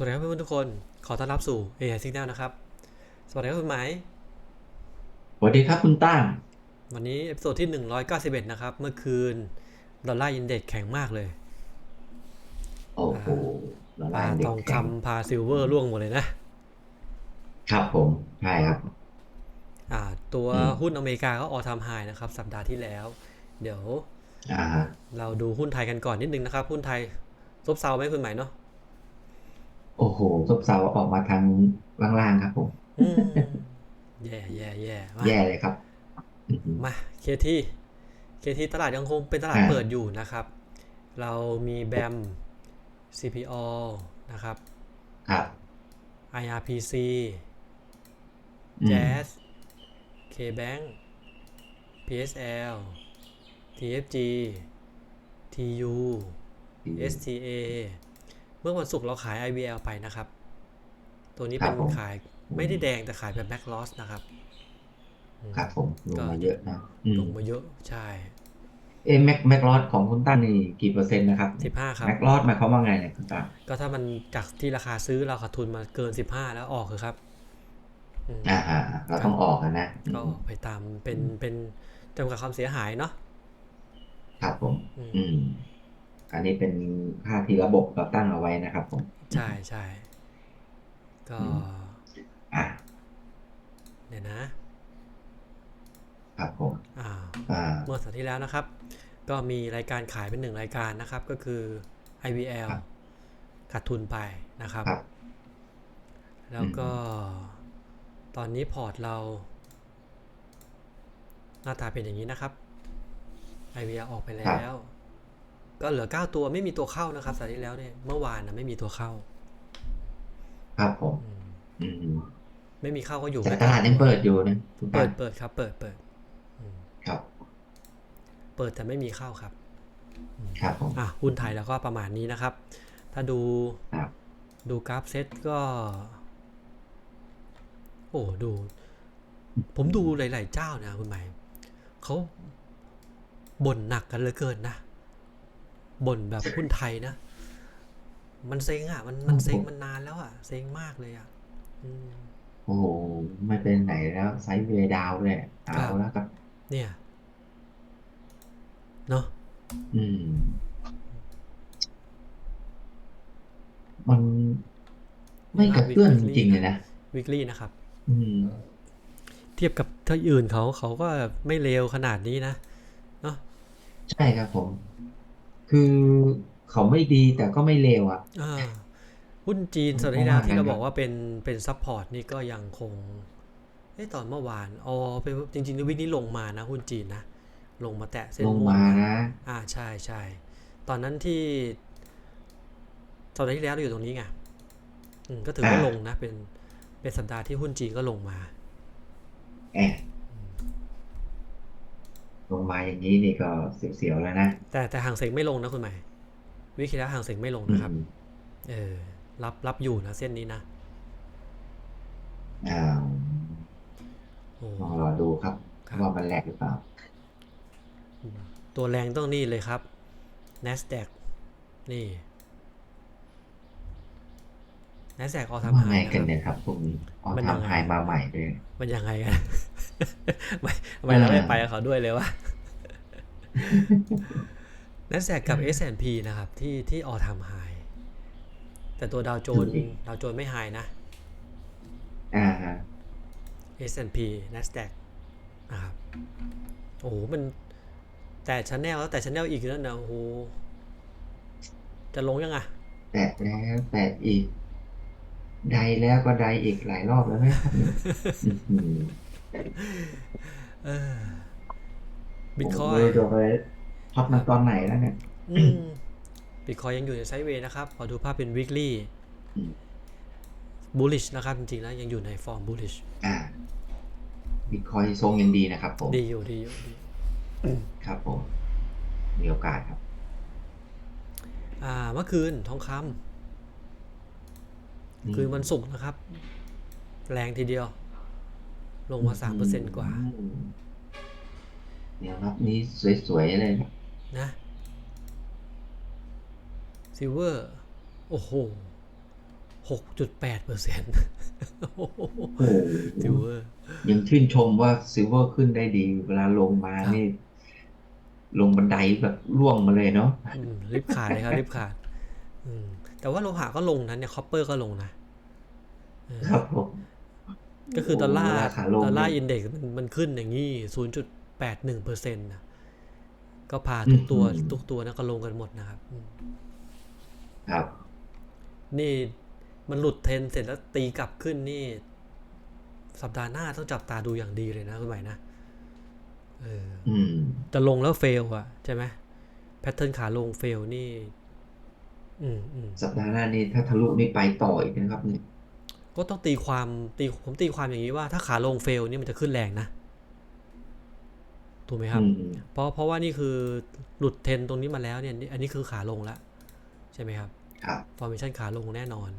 สวัสดีครับเพื่อนๆทุกคน ขอต้อนรับสู่ AI Signal นะครับ สวัสดีครับคุณไหมาย สวัสดีครับคุณตั้ง วันนี้เอพิโซดที่ 191 นะครับ เมื่อคืนดอลลาร์อินเด็กแข็งมากเลย โอ้โหละปลาลายเด็ทกองแข็งคำพาซิลเวอร์ร่วงหมดเลยนะ ครับผม ใช่ครับ อ่า ตัวอืมหุ้นอเมริกาก็ออทามไฮนะครับ สัปดาห์ที่แล้ว เดี๋ยวอ่าฮะเราดูหุ้นไทยกันก่อนนิดนึงนะครับ หุ้นไทยซบเซาไหมคุณไหมายเนาะ โอ้โหซบเซาออกมาทางล่างๆครับผมอืมแย่แย่แย่มาแย่เลยครับอื้อหือมาเคทีเคทีตลาดยังคงเป็นตลาดอ่าเปิดอยู่นะครับ เรามีแบม CPO นะครับครับ IRPC อืม Jazz KBank PSL TFG TU STA เมื่อวันศุกร์เราขาย IVL ไปนะครับ ตัวนี้เป็นครับผมขายไม่ได้แดงแต่ขายแบบ Back Loss นะครับอืมครับผมลงมาเยอะนะอืลมงมาเยอะใช่ เอ็มแม็กแม็กลอดของคุณตั้งนี่กี่เปอร์เซ็นต์นะครับ15ครับแม็กลอดหมายความว่าไงเนี่ยคุณตั้งก็ถ้ามันจากที่ราคาซื้อเราขาดทุนมาเกิน15แล้วออกคือครับอืมอ่าฮะเราต้องออกกันนะอืก็มออกไปตามเป็นเป็นจำกัดความเสียหายเนาะครับผม อืม อืมอันนี้เป็นค่าที่ระบบเราตั้งเอาไว้นะครับผม ใช่ใช่ก็อืมอะเดี๋ยวนะ ครับผมอ่าอ่าเมื่อสัปดาห์ที่แล้วนะครับ ก็มีรายการขายเป็นหนึ่งรายการนะครับ ก็คือ IVL ครับขาดทุนไปนะครับครับ แล้วก็ตอนนี้พอร์ตเรา หน้าตาเป็นอย่างนี้นะครับ IVL ออกไปแล้ว ก็เหลือ9ตัวไม่มีตัวเข้านะครับสัปดาห์ที่แล้วเนี่ยเมื่อวานนะไม่มีตัวเข้า ครับผมอืมอืมไม่มีเข้าก็อยู่แต่ไม่ตลาดยังเปิดอยู่นะคุณเปิตั้ดงเปิดครับ เปิดเปิดอืมครับ เปิดแต่ไม่มีเข้าครับ ครับผมอะหุ้นไทยแล้วก็ประมาณนี้นะครับ ถ้าดูครับดูกราฟเซตก็ โอ้ดู ผมดูหลาย ๆ เจ้านะคุณหมายเขาบ่นหนักกันเหลือเกินนะ บ่นแบบหุ้นไทยนะ มันเซ็งอะ มันมันเซ็งมันนานแล้วอะ เซ็งมากเลยอะอืมโอ้โหไม่เป็นไหนแล้วไซด์เวย์ดาวน์เลยเอาแล้วครับ เนี่ย เนาะอืม มันไม่กระเตื้อนจริงๆเลยนะวิกฤตนะครับ อืม เทียบกับที่อื่นเขาเขาก็ไม่เลวขนาดนี้นะเนาะใช่ครับผม คือเขาไม่ดีแต่ก็ไม่เลวอะอ่าหุ้นจีนผมสัปดาห์ที่แล้วว่างั้นที่เราครับบอกว่าเป็นเป็นซัพพอร์ตนี่ก็ยังคงเอ้ตอนเมื่อวานอ๋อเป็นจริงๆวิกนี้ลงมานะหุ้นจีนนะลงมาแตะเส้นลงม่วมานะนะอ่าใช่ใช่ตอนนั้นที่สัปดาห์ที่แล้วเราอยู่ตรงนี้ไงอืมก็ถือว่าอ่าลงนะ เป็นเป็นสัปดาห์ที่หุ้นจีนก็ลงมาแอบ ลงมาอย่างนี้นี่ก็เสียวๆแล้วนะ แต่แต่ห่างเสงไม่ลงนะคุณหมายวิกที่แล้วห่างเสงไม่ลงนะครับอืมเออ รับรับอยู่นะเส้นนี้นะอ่าโอ้ลองรอดูครับครับว่ามันแหลกหรือเปล่า ตัวแรงต้องนี่เลยครับ NASDAQ นี่ NASDAQ ออทำว่าไฮไงนะคกันรับเนี่ยครับพวกนี้เอามันยังไงทำไฮมาใหม่ด้วยมันยังไงกัน ไม่ทำไมเราไม่ไปกับเขาด้วยเลยวะ NASDAQ กับ S&P นะครับที่ที่ออทำไฮแต่ตัวดาวโจนดูดิส์ดาวโจนส์ไม่ไฮนะอ่าฮะ S&P NASDAQ นะครับโอ้โหมันแต่ชแนลแล้วแต่ชแนลอีกนั่นนะโอ้โหจะลงยังอะแตะแล้วแตะอีกใดแล้วก็ใดอีกหลายรอบแล้วไหมครั บเนี่ยอื้อหือเออบิตคผอมยไม่รู้จะไปพับมาตอนไหนแล้วเนี่ยบิตคอยยังอยู่ในไซด์เวย์นะครับพอดูภาพเป็น weekly อืม bullish นะครับ จริงๆแล้วยังอยู่ในฟอร์ม bullish อ่าบิตคอยทรงยังดีนะครับผม ดีอยู่ดีอยู่ดีครับผม มีโอกาสครับ อ่าเมื่อคืนทองคำคืนวันศุกร์นะครับ แรงทีเดียว ลงมาสามเปอร์เซ็นต์กว่าอืมเดี๋ยวรับนี้สวยๆเลยนะนะซิลเวอร์ โอ้โหหกจุดแปดเปอร์เซ็นต์โอ้โหถือว่ายังชื่นชมว่าซิลเวอร์ขึ้นได้ดี เวลาลงมาครับนี่ ลงบันไดแบบล่วงมาเลยเนาะอืมริบขาดเลยครับริบขาดอืมแต่ว่าโลหะก็ลงนะเนี่ยคอปเปอร์ก็ลงนะเออครับผม ก็คือดอลลาร์โโหขาลงดอลลาร์นี่อินเด็กซ์มันขึ้นอย่างนี้ศูนย์จุดแปดหนึ่งเปอร์เซ็นต์นะก็พาทุกตัวอืมทุกตัวนะก็ลงกันหมดนะครับอืมครับ นี่มันหลุดเทรนด์เสร็จแล้วตีกลับขึ้นนี่ สัปดาห์หน้าต้องจับตาดูอย่างดีเลยนะคุณใหม่นะเอออืมจะลงแล้วเฟลอะใช่ไหมแพทเทิร์นขาลงเฟลนี่ อืมอืมสัปดาห์หน้านี่ถ้าทะลุนี่ไปต่ออีกนะครับเนี่ย ก็ต้องตีความตีผมตีความอย่างนี้ว่าถ้าขาลงเฟลนี่มันจะขึ้นแรงนะถูกไหมครับอืมเพราะเพราะว่านี่คือหลุดเทรนตรงนี้มาแล้วเนี่ยนี่อันนี้คือขาลงแล้วใช่ไหมครับครับฟอร์เมชันขาลงแน่นอน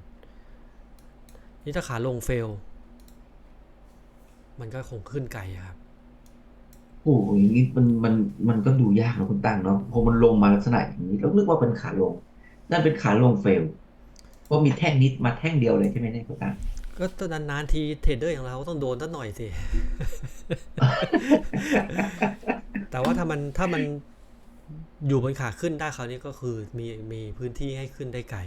นี่ถ้าขาลงเฟล มันก็คงขึ้นไกลอะครับโอ้โหอย่างนี้มันมันมันก็ดูยากนะคุณตั้งเนาะพอมันลงมาลักษณะอย่างนี้แล้วนึกว่าเป็นขาลง นั่นเป็นขาลงเฟล เพราะมีแท่งนิดมาแท่งเดียวเลยใช่ไหมเนี่ยคุณตั้งก็ตอนนานๆทีเทรดเดอร์อย่างเราก็ต้องโดนสักหน่อยสิ แต่ว่าถ้ามันถ้ามันอยู่บนขาขึ้นได้คราวนี้ก็คือมีมีพื้นที่ให้ขึ้นได้ไกล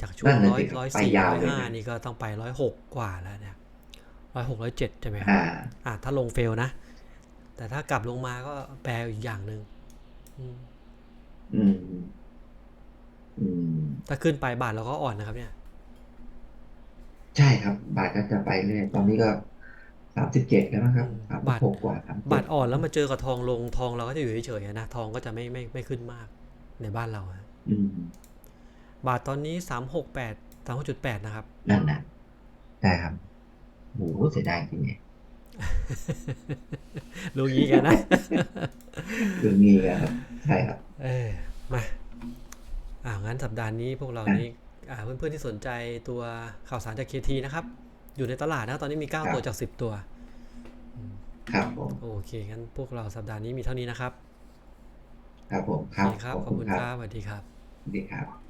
จากช่วนั่งนน่ะร้อยสิครับร้อยไปสี่ยาวร้อยเลยห้านะนี่ก็ต้องไปร้อยหกกว่าแล้วเนี่ยร้อยหกร้อยเจ็ดใช่ไหมครับอ่าอะถ้าลงเฟลนะ แต่ถ้ากลับลงมาก็แปลอีกอย่างหนึ่งอืมอืมอืม ถ้าขึ้นไปบาทเราก็อ่อนนะครับ เนี่ย ใช่ครับ บาทก็จะไปเรื่อยตอนนี้ก็สามสิบเจ็ดแล้วนะครับอืมสามบาทหกกว่าสามบาทอ่อนแล้วมาเจอกับทองลงทองเราก็จะอยู่เฉยๆนะทองก็จะไม่ไม่ไม่ขึ้นมากในบ้านเราอะอืมบาทตอนนี้สามหกแปดสามหกจุดแปดนะครับ นั่นนะใช่ครับโหเสียดายจริงเนี่ยรู้งี้กันนะเรื่องนี้ครับใช่ครับ เออมา อ่างั้นสัปดาห์นี้พวกเรานี้อ่าเพื่อนๆที่สนใจตัวข่าวสารจากเคทีนะครับ อยู่ในตลาดนะตอนนี้มี 9 ตัวจาก 10 ตัว ครับผมโอเคงั้นพวกเราสัปดาห์นี้มีเท่านี้นะครับ ครับผมคโอรับเคครับ ขอบคุณครับสวัสดีครับสวัสดีครับ